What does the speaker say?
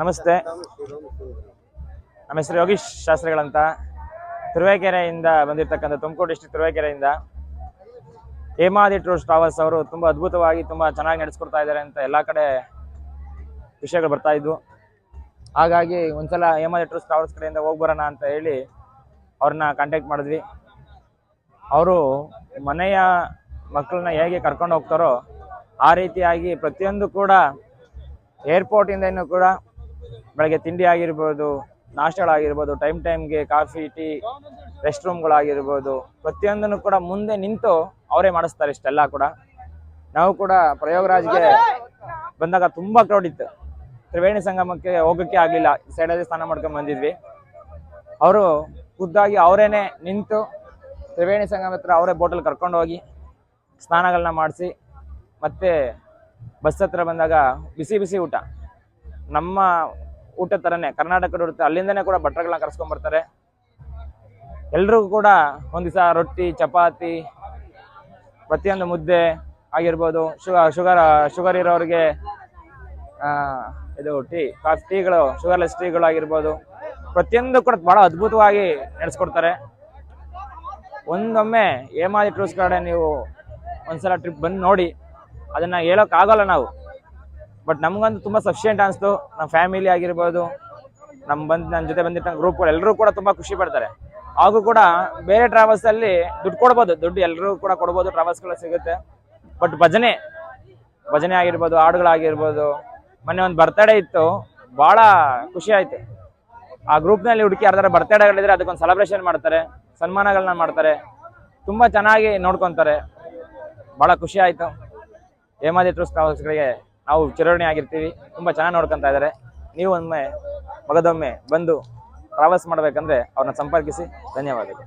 ನಮಸ್ತೆ. ನಮ್ಮ ಹೆಸರು ಯೋಗೀಶ್ ಶಾಸ್ತ್ರಿಗಳಂತ. ತಿರುವೇಕೆರೆಯಿಂದ ಬಂದಿರತಕ್ಕಂಥ ತುಮಕೂರು ಡಿಸ್ಟ್ರಿಕ್ಟ್ ತುರುವೇಕೆರೆಯಿಂದ. ಹೇಮಾದಿ ಟೂರ್ಸ್ ಟ್ರಾವೆಲ್ಸ್ ಅವರು ತುಂಬ ಅದ್ಭುತವಾಗಿ ತುಂಬ ಚೆನ್ನಾಗಿ ನಡೆಸ್ಕೊಡ್ತಾ ಇದ್ದಾರೆ ಅಂತ ಎಲ್ಲ ಕಡೆ ವಿಷಯಗಳು ಬರ್ತಾ ಇದ್ವು. ಹಾಗಾಗಿ ಒಂದ್ಸಲ ಹೇಮಾದಿ ಟೂರ್ಸ್ ಟ್ರಾವೆಲ್ಸ್ ಕಡೆಯಿಂದ ಹೋಗಿ ಬರೋಣ ಅಂತ ಹೇಳಿ ಅವ್ರನ್ನ ಕಾಂಟ್ಯಾಕ್ಟ್ ಮಾಡಿದ್ವಿ. ಅವರು ಮನೆಯ ಮಕ್ಕಳನ್ನ ಹೇಗೆ ಕರ್ಕೊಂಡು ಹೋಗ್ತಾರೋ ಆ ರೀತಿಯಾಗಿ ಪ್ರತಿಯೊಂದು ಕೂಡ ಏರ್ಪೋರ್ಟಿಂದನೂ ಕೂಡ ಬೆಳಗ್ಗೆ ತಿಂಡಿ ಆಗಿರ್ಬೋದು, ನಾಷ್ಟಗಳಾಗಿರ್ಬೋದು ಟೈಮ್ ಟೈಮ್ಗೆ ಕಾಫಿ ಟೀ ರೆಸ್ಟ್ ರೂಮ್ಗಳಾಗಿರ್ಬೋದು ಪ್ರತಿಯೊಂದನ್ನು ಕೂಡ ಮುಂದೆ ನಿಂತು ಅವರೇ ಮಾಡಿಸ್ತಾರೆ ಇಷ್ಟೆಲ್ಲ ಕೂಡ. ನಾವು ಕೂಡ ಪ್ರಯೋಗರಾಜ್ಗೆ ಬಂದಾಗ ತುಂಬ ಕ್ರೌಡ್ ಇತ್ತು. ತ್ರಿವೇಣಿ ಸಂಗಮಕ್ಕೆ ಹೋಗೋಕ್ಕೆ ಆಗಲಿಲ್ಲ. ಸೈಡಲ್ಲಿ ಸ್ನಾನ ಮಾಡ್ಕೊಂಡು ಬಂದಿದ್ವಿ. ಅವರು ಖುದ್ದಾಗಿ ಅವರೇನೆ ನಿಂತು ತ್ರಿವೇಣಿ ಸಂಗಮ ಹತ್ರ ಅವರೇ ಬೋಟಲ್ಲಿ ಕರ್ಕೊಂಡು ಹೋಗಿ ಸ್ನಾನಗಳನ್ನ ಮಾಡಿಸಿ ಮತ್ತೆ ಬಸ್ ಹತ್ರ ಬಂದಾಗ ಬಿಸಿ ಬಿಸಿ ಊಟ. ನಮ್ಮ ಊಟ ಥರನೇ ಕರ್ನಾಟಕದ ಇರುತ್ತೆ ಅಲ್ಲಿಂದನೇ ಕೂಡ ಭಟ್ರಗಳನ್ನ ಕರ್ಸ್ಕೊಂಡ್ಬರ್ತಾರೆ ಎಲ್ರಿಗೂ ಕೂಡ ಒಂದು ದಿವಸ ರೊಟ್ಟಿ, ಚಪಾತಿ, ಪ್ರತಿಯೊಂದು ಮುದ್ದೆ ಆಗಿರ್ಬೋದು. ಶುಗರ್ ಶುಗರ್ ಶುಗರ್ ಇರೋರಿಗೆ ಇದು ಟೀ, ಕಾಫಿ, ಟೀಗಳು, ಶುಗರ್ಲೆಸ್ ಟೀಗಳು ಆಗಿರ್ಬೋದು. ಪ್ರತಿಯೊಂದು ಕೂಡ ಬಹಳ ಅದ್ಭುತವಾಗಿ ನಡೆಸ್ಕೊಡ್ತಾರೆ. ಒಂದೊಮ್ಮೆ ಹೇಮಾದಿ ಟೂರ್ಸ್ ಕಡೆ ನೀವು ಒಂದ್ಸಲ ಟ್ರಿಪ್ ಬಂದು ನೋಡಿ. ಅದನ್ನ ಹೇಳೋಕ್ ಆಗಲ್ಲ ನಾವು. ಬಟ್ ನಮ್ಗಂತೂ ತುಂಬಾ ಸಫಿಷಿಯೆಂಟ್ ಅನಿಸ್ತು. ನಮ್ಮ ಫ್ಯಾಮಿಲಿ ಆಗಿರ್ಬೋದು ನಮ್ಮ ಬಂದ್ ನನ್ನ ಜೊತೆ ಬಂದಿದ್ದ ಗ್ರೂಪ್ಗಳು ಎಲ್ಲರೂ ಕೂಡ ತುಂಬಾ ಖುಷಿ ಪಡ್ತಾರೆ. ಹಾಗೂ ಕೂಡ ಬೇರೆ ಟ್ರಾವೆಲ್ಸ್ ಅಲ್ಲಿ ದುಡ್ಡು ಕೊಡ್ಬೋದು. ದುಡ್ಡು ಎಲ್ಲರೂ ಕೂಡ ಕೊಡ್ಬೋದು ಟ್ರಾವೆಲ್ಸ್ಗಳು ಸಿಗುತ್ತೆ. ಬಟ್ ಭಜನೆ ಭಜನೆ ಆಗಿರ್ಬೋದು, ಹಾಡುಗಳಾಗಿರ್ಬೋದು, ಮೊನ್ನೆ ಒಂದು ಬರ್ತಡೇ ಇತ್ತು. ಬಹಳ ಖುಷಿ ಆಯ್ತು. ಆ ಗ್ರೂಪ್ನಲ್ಲಿ ಹುಡುಕಿ ಯಾರ್ದಾರ ಬರ್ತಡೇಗಳಿದ್ರೆ ಅದಕ್ಕೊಂದು ಸೆಲೆಬ್ರೇಷನ್ ಮಾಡ್ತಾರೆ ಸನ್ಮಾನಗಳನ್ನ ಮಾಡ್ತಾರೆ. ತುಂಬಾ ಚೆನ್ನಾಗಿ ನೋಡ್ಕೊಂತಾರೆ. ಬಹಳ ಖುಷಿ ಆಯ್ತು. ಹೇಮಾದಿ ಟ್ರೂಸ್ ಟ್ರಾವೆಲ್ಸ್ಗಳಿಗೆ ನಾವು ಚಿರಋಣಿ ಆಗಿರ್ತೀವಿ. ತುಂಬಾ ಚೆನ್ನಾಗಿ ನೋಡ್ಕೊಂತ ಇದ್ದಾರೆ ನೀವು ಒಮ್ಮೆ, ಮಗದೊಮ್ಮೆ ಬಂದು ಟ್ರಾವೆಲ್ಸ್ ಮಾಡಬೇಕಂದ್ರೆ ಅವ್ರನ್ನ ಸಂಪರ್ಕಿಸಿ. ಧನ್ಯವಾದಗಳು.